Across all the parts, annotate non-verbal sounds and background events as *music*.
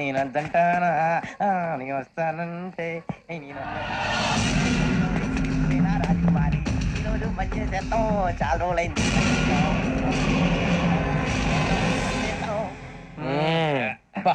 నేనంతంటానా నేను వస్తానంటే నేను రాజకుమారి ఈరోజు మంచి చేస్తాం చాలా రోజులైంది బా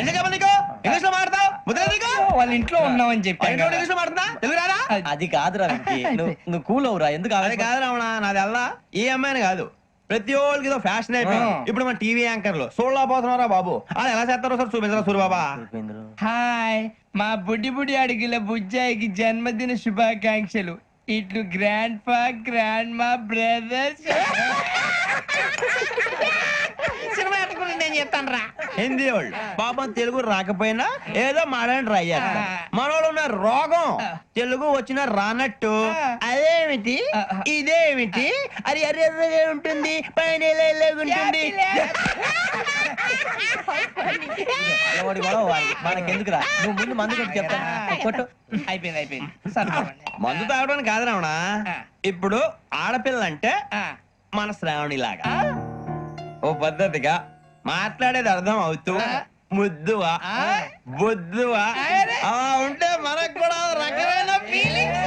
English లో మాట్లాడతావు వాళ్ళ ఇంట్లో ఉన్నామని చెప్పి ఇంగ్లీష్ లో మాట్లాడతా తెలుగు అది కాదురా *laughs* నువ్వు కూల్ అవురా ఎందుకు అది ఆవేశపడ- కాదు రమణ నాది అల్లా ఏ అమ్మాయిని కాదు ప్రతి ఒక్కరికి ఏదో ఫ్యాషన్ అయిపోయింది ఇప్పుడు మన టీవీ యాంకర్లు సోళ్ళ పోతున్నారా బాబు అలా ఎలా చేస్తారో సార్ చూపించరా సూరిబాబా హాయ్ మా బుడ్డి బుడి అడిగిన బుజ్జాయికి జన్మదిన శుభాకాంక్షలు ఇట్లు గ్రాండ్ ఫా గ్రాండ్ మా బ్రదర్స్ సినిమా ఎట్టుకుని నేను చెప్తాను రా హిందీ వాళ్ళు పాపం తెలుగు రాకపోయినా ఏదో మాడని ట్రై చేస్తారు మనోళ్ళు ఉన్న రోగం తెలుగు వచ్చిన రానట్టు అదేమిటి ఇదేమిటి అది అరే ఉంటుంది పైన ఉంటుంది మనకెందుకురా నువ్వు ముందు మందు కొట్టి చెప్తా కొట్టు అయిపోయింది అయిపోయింది మందు తాగడానికి కాదు రావణ ఇప్పుడు ఆడపిల్ల అంటే మన శ్రావణిలాగా ఓ పద్ధతిగా మాట్లాడేది అర్థం అవుతూ ముద్దువా బొద్దువా ఉంటే మనకు కూడా రకమైన ఫీలింగ్స్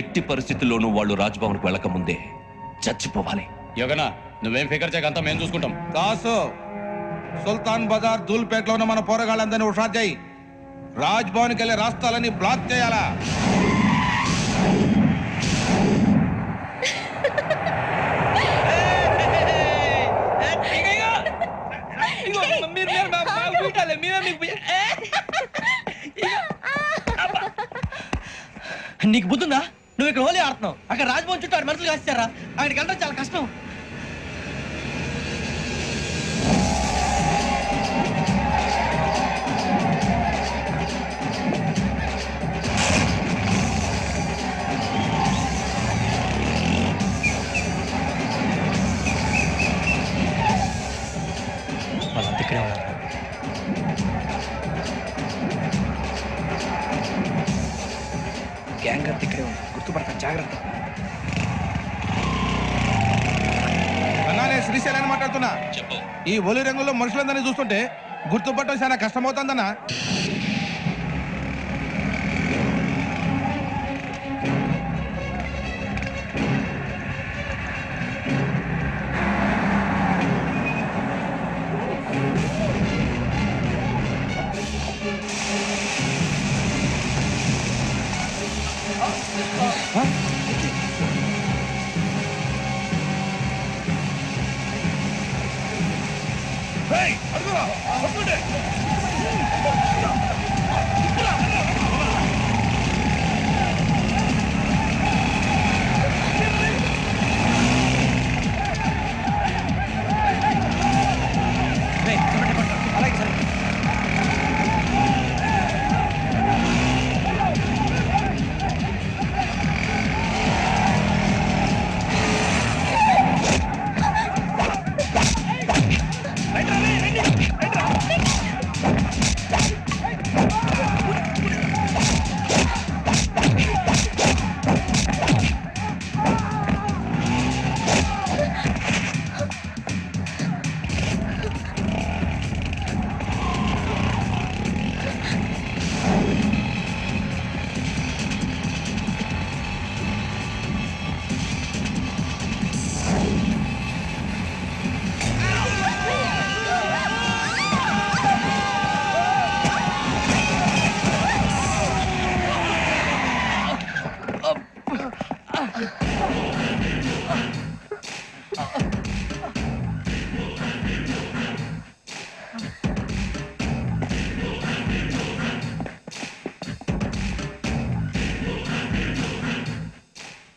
ఎట్టి పరిస్థితుల్లోనూ వాళ్ళు రాజ్భవన్కు వెళ్ళకముందే చచ్చిపోవాలి యోగనా నువ్వేం ఫిగర్ చేయకంతా అంతా మేము చూసుకుంటాం దాసు సుల్తాన్ బజార్ దూల్పేటలో ఉన్న మన పోరగాళ్ళందరినీ ఉషా చేయి రాజ్భవన్కి వెళ్ళి రాస్తాలని బ్లాక్ చేయాలా నీకు బుద్ధుందా నువ్వు ఇక్కడ హోలీ ఆడుతున్నావు అక్కడ రాజభవన్ చుట్టూ ఆడ మనుషులు కాస్తారా అక్కడికి వెళ్ళడం చాలా కష్టం గ్యాంగ్ అంత ఇక్కడే ఉంది గుర్తుపడతాను జాగ్రత్త అన్నా మాట్లాడుతున్నా చెప్పు ఈ ఒలి రంగుల్లో మనుషులందరినీ చూస్తుంటే గుర్తుపట్టడం చాలా కష్టమవుతుందన్నా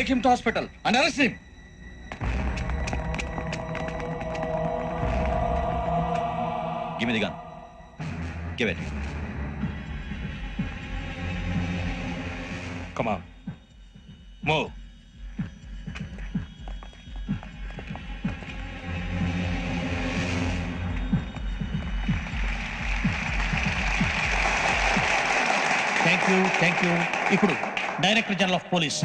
Take him to hospital and arrest him. Give me the gun. Give it. Come on. Move. Thank you. Thank you. Ikudu, Director General of Police.